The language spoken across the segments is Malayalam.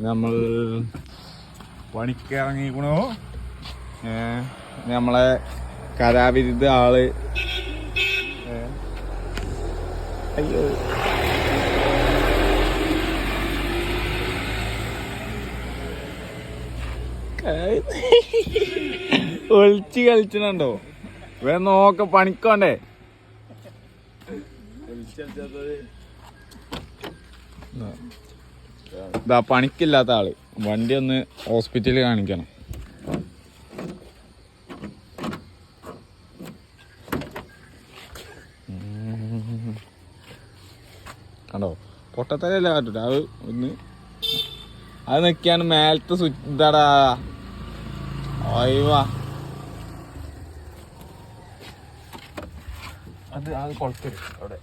നമ്മൾ പണിക്കിറങ്ങിക്കണു ഏ, നമ്മളെ കലാവിരുദ്ധ ആൾ. അയ്യോ. ഒളിച്ച് കളിച്ചിട്ടുണ്ടോ? വേ നോക്ക പണിക്കോണ്ടേ. ഇതാ പണിക്കില്ലാത്ത ആൾ. വണ്ടി ഒന്ന് ഹോസ്പിറ്റലിൽ കാണിക്കണം. കണ്ടോ? പൊട്ടത്തലല്ല കാട്ടിട്ട് അത് ഒന്ന് അത് നിക്കാണ് മേലത്തെ സ്വിച്ച് ഇതാടാ. അയ്യവാ അത് അത് കുളത്തരും അവിടെ.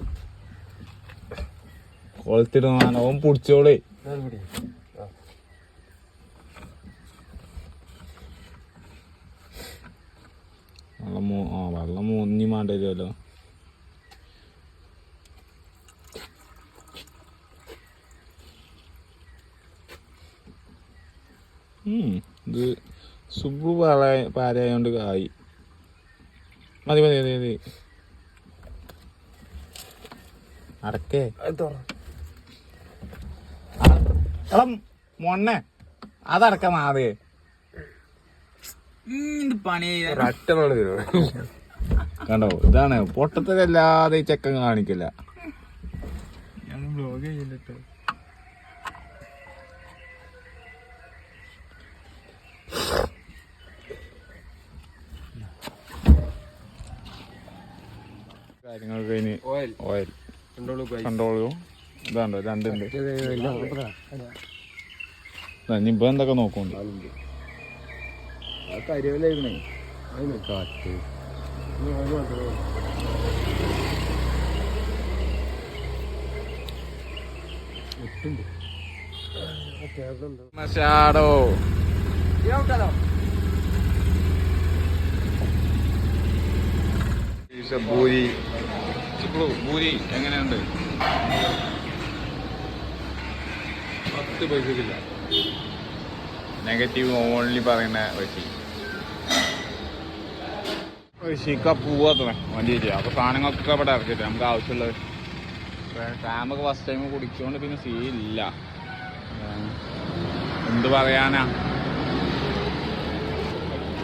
കൊളുത്തിടുന്ന ഓൻ പിടിച്ചോളേ. പിടി. ആ. വെള്ളം മൂ ആ വെള്ളം മൂന്നി മാണ്ടല്ലോ ഇത് സുബു പാല പാരയായോണ്ട് കായി മതി മതി മതി മതി അടക്കേ തുറ. എടാ മൊണ്ണെ അതടക്കം മാറി കണ്ടോ ഇതാണ്. പൊട്ടത്തിലല്ലാതെ ഈ ചെക്കൻ കാണിക്കില്ല. ഞാൻ ബ്ലോഗ് ചെയ്യല്ലോ കാര്യങ്ങൾക്ക് കഴിഞ്ഞ് ഓയിൽ ഓയിൽ കണ്ടോളൂ കണ്ടോളൂ ഇതാണ്ടോ രണ്ടുണ്ട് ഇനിയിപ്പോ എന്തൊക്കെ നോക്കുന്നുണ്ട്? കരിവലായിരുന്നേ കാറ്റ്? മഷാടോ ഭൂരി. ഭൂരി എങ്ങനെയുണ്ട്? പത്ത് പൈസക്കില്ല നെഗറ്റീവ് ഓൺലി പറയുന്ന വശി വശിക്ക പോവാത്തേ വണ്ടി ചെയ്യാം അപ്പൊ സാധനങ്ങളൊക്കെ ഇവിടെ ഇറക്കിട്ട് നമുക്ക് ആവശ്യമുള്ളത് ടാമൊക്കെ ഫസ്റ്റ് ടൈം കുടിച്ചോണ്ട് പിന്നെ സീനില്ല എന്ത് പറയാനാ?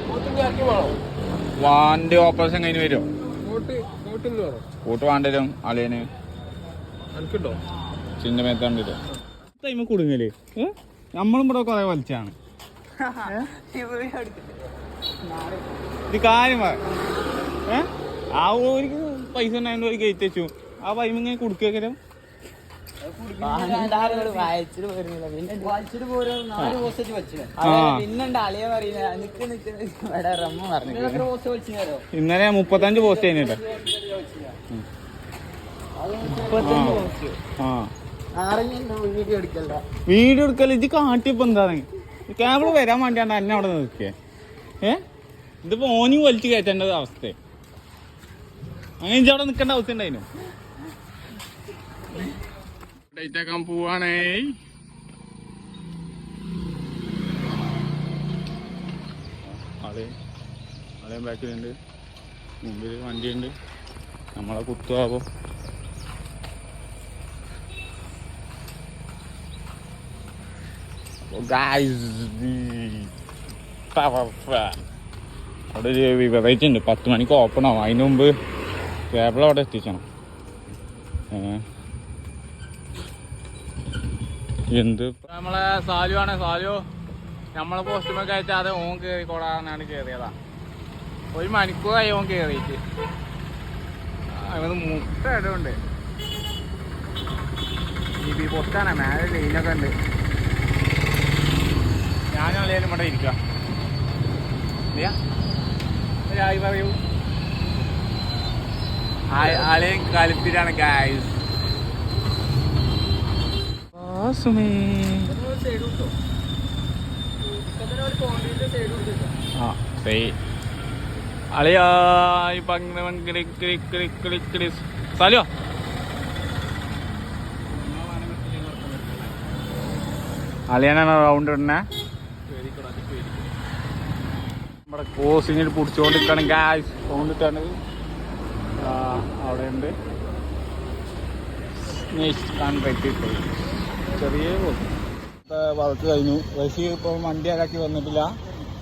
കോട്ടിന് ആർക്കും വേണോ? വാന്റെ ഓപ്പറേഷൻ കഴിഞ്ഞ് വരും കോട്ട് വേണ്ടരും അളിയന് അനക്കുണ്ടോ? ടൈമ് കുടുങ്ങൽ. നമ്മളും ഇവിടെ കൊറേ വലിച്ചാണ്. ഇത് കാര്യം പറ. ഏ? ആ ഓരിക്ക് പൈസ ഉണ്ടായത് ഒരു ഗേറ്റ് വെച്ചു. ആ പൈമ ഇങ്ങനെ കൊടുക്കേക്കരം ഇന്നലെ മുപ്പത്തഞ്ച് പോസ്റ്റ് കഴിഞ്ഞിട്ട് ആ. വീഡിയോ എടുക്കല്ല ഇത് കാട്ടിയപ്പോ എന്താണ്? ക്യാമറ വരാൻ വേണ്ടിയാണ് എന്നെ അവിടെ നിൽക്കേ. ഏ? ഇതിപ്പോ ഓനി വലിച്ചു കയറ്റേണ്ടത് അവസ്ഥ. അങ്ങനെ അവിടെ നിൽക്കേണ്ട അവസ്ഥ ഉണ്ടായിരുന്നു പോവാണേ. അതെ അതെ ബാക്കിലുണ്ട് മുമ്പിൽ വണ്ടിയുണ്ട്. നമ്മളെ കുത്തുവാവോ അവിടെ ഒരു വെറൈറ്റി ഉണ്ട്. പത്ത് മണിക്ക് ഓപ്പൺ ആവും. അതിന് മുമ്പ് കേബിൾ അവിടെ എത്തിച്ചണം ഏ. എന്ത് നമ്മളെ സാലു ആണ്. സാലു നമ്മളെ പോസ്റ്റുമേ കയറ്റാതെ ഓൻ കയറിക്കോളാന്നാണ് കയറിയതാ ഒരു മണിക്കൂറായി ഓൻ കയറിയിട്ട് അവന് മുട്ട ഇടമുണ്ട് ഈ പൊട്ടാണ് മേലെ ലൈനൊക്കെ ഉണ്ട്. ഞാനും അളിയാലും ഇവിടെ ഇരിക്കാം. ഇല്ലയാ? ആയി പറയൂ. ആളെയും കളിപ്പിലാണ് ഗായ്സ് ആ കിളി കിളി കിളി കിളി. സാലോ അളിയാനാണ് റൗണ്ട് ഇടണേ നമ്മുടെ കോസിങ്ങിൽ പിടിച്ചോണ്ടിരിക്കണം ഗ്യാസ് കൊണ്ടിട്ടാണ് അവിടെയുണ്ട്. അവിടെ ഉണ്ട് ചെറിയ വളർത്ത് കഴിഞ്ഞു. വയസ്സി ഇപ്പോൾ വണ്ടി അകറ്റി വന്നിട്ടില്ല.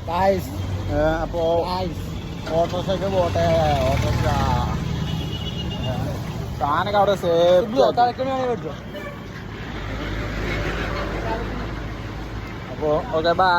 ഗായ്സ് ഏ, അപ്പോ ഗായ്സ് ഓട്ടോസൊക്കെ പോട്ടെ. ഓട്ടോസ് സാധനമൊക്കെ അവിടെ സേഫ് അപ്പോൾ ഓക്കെ ബൈ